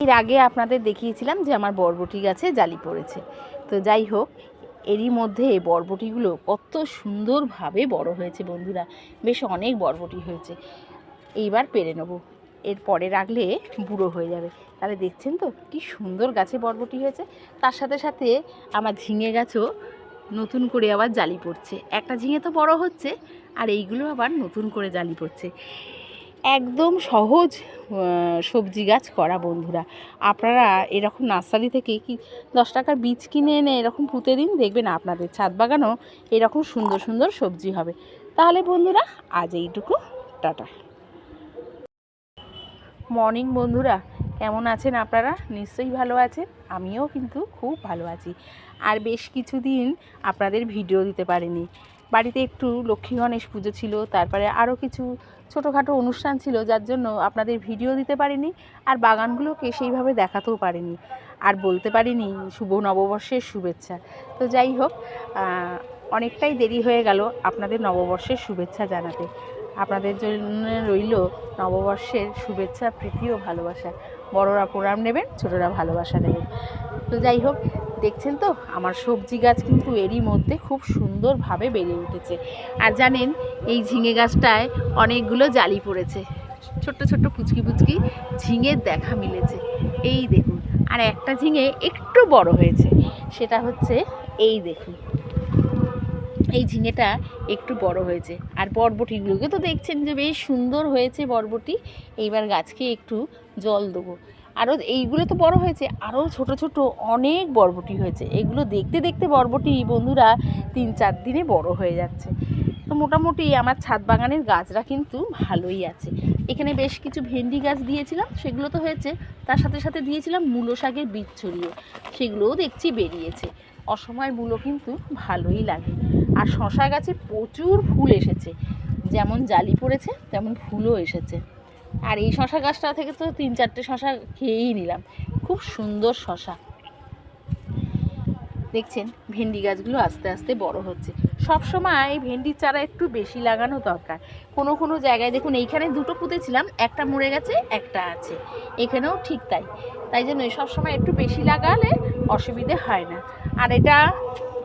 এর আগে আপনাদের দেখিয়েছিলাম যে আমার বরবটি গাছে জালি পড়েছে। তো যাই হোক, এরই মধ্যে বরবটিগুলো কত সুন্দরভাবে বড় হয়েছে বন্ধুরা। বেশ অনেক বরবটি হয়েছে। এইবার পেরে নেব। এর পরে রাখলে বুড়ো হয়ে যাবে। তাহলে দেখছেন তো, কি সুন্দর গাছে বরবটি হয়েছে। তার সাথে সাথে আমার ঝিঙে গাছও নতুন করে আবার জালি পড়ছে। একটা ঝিঙে তো বড় হচ্ছে, আর এইগুলো আবার নতুন করে জালি পড়ছে। একদম সহজ সবজি গাছ করা বন্ধুরা। আপনারা এরকম নার্সারি থেকে কি দশ টাকার বীজ কিনে এনে এরকম পুঁতে দিন, দেখবেন আপনাদের ছাদ বাগানও এরকম সুন্দর সুন্দর সবজি হবে। তাহলে বন্ধুরা, আজ এইটুকু। টাটা। মর্নিং বন্ধুরা, কেমন আছেন আপনারা? নিশ্চয়ই ভালো আছেন। আমিও কিন্তু খুব ভালো আছি। আর বেশ কিছুদিন আপনাদের ভিডিও দিতে পারিনি। বাড়িতে একটু লক্ষ্মী গণেশ পুজো ছিল, তারপরে আরও কিছু ছোটোখাটো অনুষ্ঠান ছিল, যার জন্য আপনাদের ভিডিও দিতে পারিনি আর বাগানগুলোকে সেইভাবে দেখাতেও পারিনি। আর বলতে পারিনি, শুভ নববর্ষের শুভেচ্ছা। তো যাই হোক অনেকটাই দেরি হয়ে গেল আপনাদের নববর্ষের শুভেচ্ছা জানাতে। আপনাদের জন্য রইল নববর্ষের শুভেচ্ছা, প্রীতি ও ভালোবাসা। বড়রা প্রণাম নেবেন, ছোটরা ভালোবাসা নেবেন। তো যাই হোক দেখছেন তো? আমার সবজি গাছ কিন্তু এরই মধ্যে খুব সুন্দরভাবে বেড়ে উঠেছে। আর জানেন, এই ঝিঙে গাছটায় অনেকগুলো জালি পড়েছে। ছোট্ট ছোট্ট পুচকি পুচকি ঝিঙের দেখা মিলেছে। এই দেখুন, আর একটা ঝিঙে একটু বড় হয়েছে। সেটা হচ্ছে এই দেখুন। এই ঝিঙেটা একটু বড় হয়েছে। আর বরবটিগুলোকে তো দেখছেন যে বেশ সুন্দর হয়েছে বরবটি। এইবার গাছকে একটু জল দেবো। আরও এইগুলো তো বড় হয়েছে আরও ছোট ছোট অনেক বরবটি হয়েছে। এগুলো দেখতে দেখতে বরবটি বন্ধুরা তিন চার দিনে বড় হয়ে যাচ্ছে। তো মোটামুটি আমার ছাদ বাগানের গাছরা কিন্তু ভালোই আছে। এখানে বেশ কিছু ভেন্ডি গাছ দিয়েছিলাম, সেগুলো তো হয়েছে। তার সাথে সাথে দিয়েছিলাম মূলো শাকের বীজ ছড়িয়ে, সেগুলোও দেখছি বেরিয়েছে। অসময় মূলো কিন্তু ভালোই লাগে। আর শশা গাছে প্রচুর ফুল এসেছে। যেমন জালি পড়েছে, তেমন ফুলও এসেছে। আর এই শশা গাছটা থেকে তো তিন চারটে শশা খেয়েই নিলাম। খুব সুন্দর শশা। দেখছেন, ভেন্ডি গাছগুলো আস্তে আস্তে বড় হচ্ছে। সব সময় ভেন্ডির চারা একটু বেশি লাগানো দরকার। কোনো কোনো জায়গায় দেখুন, এইখানে দুটো পুঁতেছিলাম একটা মরে গেছে, একটা আছে। এখানেও ঠিক তাই। তাই জন্য সময় একটু বেশি লাগালে অসুবিধে হয় না। আর এটা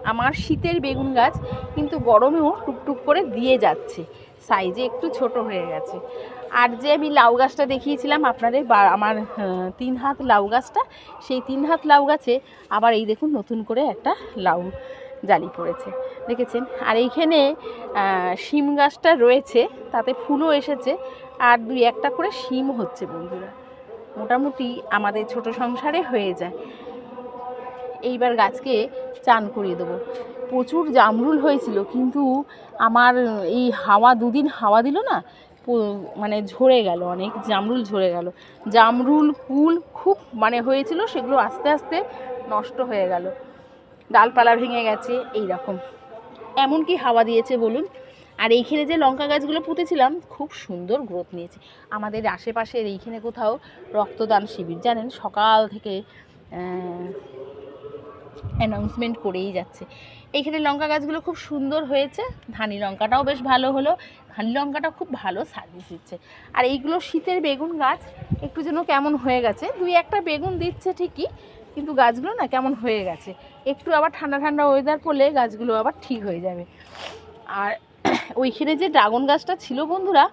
আমার শীতের বেগুন গাছ, কিন্তু গরমেও টুকটুক করে দিয়ে যাচ্ছে। সাইজে একটু ছোট হয়ে গেছে। আর যে আমি লাউ গাছটা দেখিয়েছিলাম আপনাদের, বা আমার তিন হাত লাউ গাছটা, সেই তিন হাত লাউ গাছে আবার এই দেখুন নতুন করে একটা লাউ জালি পড়েছে। দেখেছেন? আর এইখানে শিম গাছটা রয়েছে, তাতে ফুলও এসেছে, আর দুই একটা করে শিম হচ্ছে বন্ধুরা। মোটামুটি আমাদের ছোট সংসারে হয়ে যায়। এইবার গাছকে চান করিয়ে দেবো। প্রচুর জামরুল হয়েছিল, কিন্তু আমার এই হাওয়া, দুদিন হাওয়া দিল না মানে ঝরে গেল অনেক, জামরুল ঝরে গেল। জামরুল কুল খুব মানে হয়েছিল সেগুলো আস্তে আস্তে নষ্ট হয়ে গেল। ডালপালা ভেঙে গেছে এই রকম এমন কি হাওয়া দিয়েছে বলুন। আর এইখানে যে লঙ্কা গাছগুলো পুঁতেছিলাম, খুব সুন্দর গ্রোথ নিয়েছে। আমাদের আশেপাশের এইখানে কোথাও রক্তদান শিবির, জানেন? সকাল থেকে অ্যানাউন্সমেন্ট করেই যাচ্ছে। এইখানে লঙ্কা গাছগুলো খুব সুন্দর হয়েছে। ধানি লঙ্কাটাও বেশ ভালো হলো। ধানি লঙ্কাটা খুব ভালো সার্ভিস দিচ্ছে। আর এইগুলো শীতের বেগুন গাছ, একটু যেন কেমন হয়ে গেছে। দুই একটা বেগুন দিচ্ছে ঠিকই, কিন্তু গাছগুলো না কেমন হয়ে গেছে। একটু আবার ঠান্ডা ঠান্ডা ওয়েদার পড়লে গাছগুলো আবার ঠিক হয়ে যাবে। আর ওইখানে যে ড্রাগন গাছটা ছিল বন্ধুরা,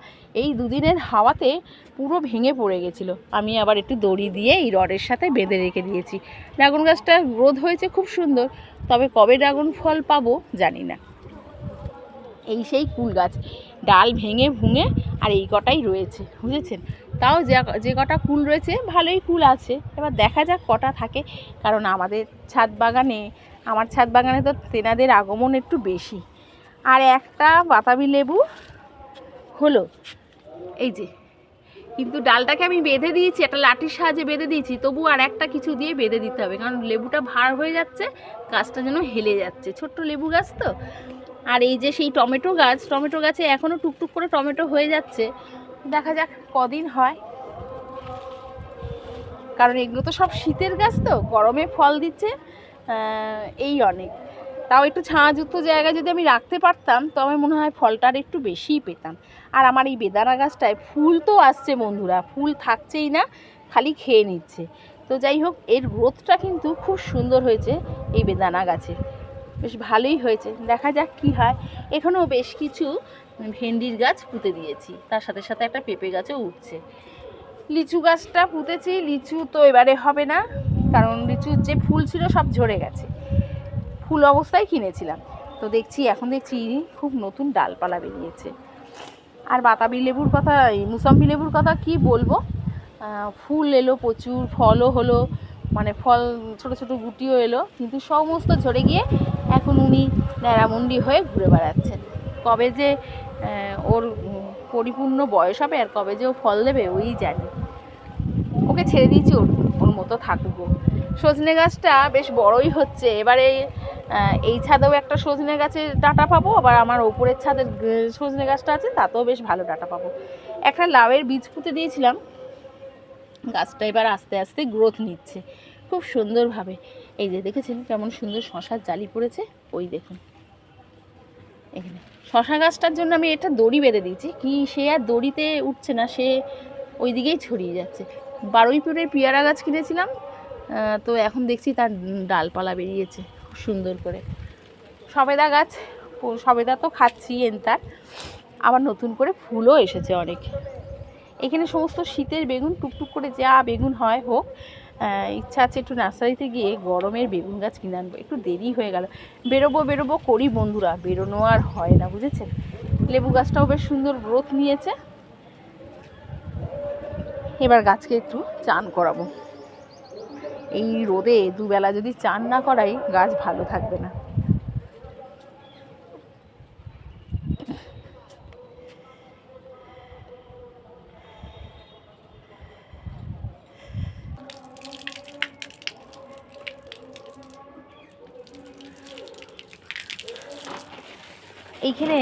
এই দুদিনের হাওয়াতে পুরো ভেঙে পড়ে গেছিল। আমি আবার একটু দড়ি দিয়ে এই রডের সাথে বেঁধে রেখে দিয়েছি। ড্রাগন গাছটা গ্রোথ হয়েছে খুব সুন্দর, তবে কবে ড্রাগন ফল পাবো জানি না। এই সেই কুল গাছ, ডাল ভেঙে ভুঙে আর এই কটাই রয়েছে, বুঝেছেন? তাও যে যে কটা কুল রয়েছে, ভালোই কুল আছে। এবার দেখা যাক কটা থাকে, কারণ আমাদের ছাদ বাগানে, আমার ছাদ বাগানে তো তেনাদের আগমন একটু বেশি। আর একটা বাতাবি লেবু হলো। এই যে, কিন্তু ডালটাকে আমি বেঁধে দিয়েছি, একটা লাঠির সাহায্যে বেঁধে দিয়েছি, তবু আর একটা কিছু দিয়ে বেঁধে দিতে হবে, কারণ লেবুটা ভার হয়ে যাচ্ছে, গাছটা যেন হেলে যাচ্ছে। ছোট্ট লেবু গাছ তো? আর এই যে সেই টমেটো গাছ, টমেটো গাছে এখনও টুকটুক করে টমেটো হয়ে যাচ্ছে, দেখা যাক কদিন হয়। কারণ এগুলো তো সব শীতের গাছ তো, গরমে ফল দিচ্ছে এই অনেক। তাও একটু ছায়াযুক্ত জায়গায় যদি আমি রাখতে পারতাম তবে মনে হয় ফলটা আর একটু বেশিই পেতাম। আর আমার এই বেদানা গাছটায় ফুল তো আসছে বন্ধুরা, ফুল থাকছেই না, খালি খেয়ে নিচ্ছে। তো যাই হোক, এর গ্রোথটা কিন্তু খুব সুন্দর হয়েছে এই বেদানা গাছে। বেশ ভালোই হয়েছে, দেখা যাক কি হয়। এখানেও বেশ কিছু ভেন্ডির গাছ পুঁতে দিয়েছি, তার সাথে সাথে একটা পেঁপে গাছও উঠছে। লিচু গাছটা পুঁতেছি, লিচু তো এবারে হবে না, কারণ লিচুর যে ফুল ছিল সব ঝরে গেছে। ফুল অবস্থায় কিনেছিলাম। তো দেখছি, এখন দেখছি খুব নতুন ডালপালা বেরিয়েছে। আর বাতাবি লেবুর কথা মুসাম্বি লেবুর কথা কি বলব? ফুল এলো প্রচুর, ফলও হলো মানে ফল ছোট ছোট গুটিও এলো, কিন্তু সমস্ত ঝরে গিয়ে এখন উনি ন্যাড়ামুন্ডি হয়ে ঘুরে বেড়াচ্ছেন। কবে যে ওর পরিপূর্ণ বয়স হবে আর কবে যে ও ফল দেবে, ওই জানি। ওকে ছেড়ে দিয়েছি ওর ওর মতো থাকব। সজনে গাছটা বেশ বড়ই হচ্ছে। এবারে এই ছাদেও একটা সজনে গাছের ডাঁটা পাবো, আবার আমার ওপরের ছাদের সজনে গাছটা আছে, তাতেও বেশ ভালো ডাঁটা পাবো। একটা লাউয়ের বীজ পুঁতে দিয়েছিলাম, গাছটা এবার আস্তে আস্তে গ্রোথ নিচ্ছে, খুব সুন্দরভাবে। এই যে দেখেছেন কেমন সুন্দর শশার জালি পড়েছে, ওই দেখুন। এখানে শশা গাছটার জন্য আমি এটা দড়ি বেঁধে দিয়েছি, কি সে আর দড়িতে উঠছে না, সে ওই দিকেই ছড়িয়ে যাচ্ছে। বারুইপুরের পেয়ারা গাছ কিনেছিলাম তো এখন দেখছি তার ডালপালা বেরিয়েছে। সুন্দর করে। সবেদা গাছ সবেদা তো খাচ্ছি এনতার আবার নতুন করে ফুলও এসেছে অনেক। এখানে সমস্ত শীতের বেগুন, টুকটুক করে যা বেগুন হয় হোক ইচ্ছা আছে একটু নার্সারিতে গিয়ে গরমের বেগুন গাছ কিনে আনব। একটু দেরি হয়ে গেল। বেরোবো বেরোবো করি বন্ধুরা, বেরোনো আর হয় না, বুঝেছেন? লেবু গাছটাও বেশ সুন্দর গ্রোথ নিয়েছে। এবার গাছকে একটু চান করাবো। এই রোদে দুবেলা যদি চান না করাই, গাছ ভালো থাকবে না। এইখানে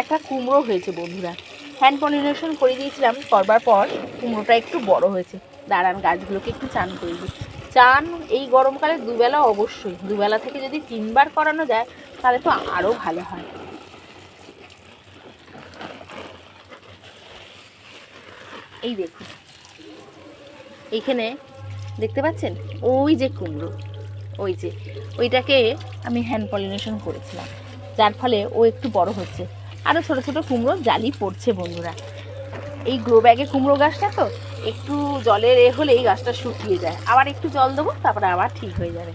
একটা কুমড়ো হয়েছে বন্ধুরা। হ্যান্ড পলিনেশন করে দিয়েছিলাম, করবার পর কুমড়োটা একটু বড় হয়েছে। দাঁড়ান, গাছগুলোকে একটু চান করে দিই। চান এই গরমকালে দুবেলা অবশ্যই। দুবেলা থেকে যদি তিনবার করানো যায়, তাহলে তো আরও ভালো হয়। এই দেখুন। এইখানে দেখতে পাচ্ছেন? ওই যে কুমড়ো। ওই যে। ওইটাকে আমি হ্যান্ড পলিনেশন করেছিলাম। যার ফলে ও একটু বড় হচ্ছে। আরও ছোট ছোট কুমড়ো জালি পড়ছে বন্ধুরা। এই গ্রো ব্যাগে কুমড়ো গাছটা তো? একটু জলের এ হলে এই গাছটা শুকিয়ে যায়। আবার একটু জল দেবো, তারপরে আবার ঠিক হয়ে যাবে।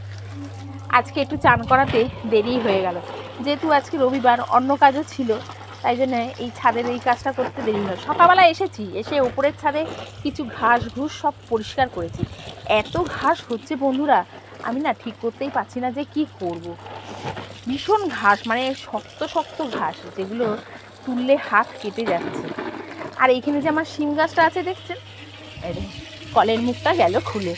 আজকে একটু চান করাতে দেরি হয়ে গেল। যেহেতু আজকে রবিবার, অন্য কাজও ছিল, তাই জন্য এই ছাদের এই কাজটা করতে দেরি হলো। সকালবেলা এসেছি, এসে উপরের ছাদে কিছু ঘাস ঘুষ সব পরিষ্কার করেছি। এত ঘাস হচ্ছে বন্ধুরা, আমি না ঠিক করতেই পারছি না যে কি করব। ভীষণ ঘাস মানে শক্ত শক্ত ঘাস, যেগুলো তুললে হাত কেটে যাচ্ছে। আর এইখানে যে আমার শিম গাছটা আছে, দেখছেন? কলের মুখটা গেল খুলে।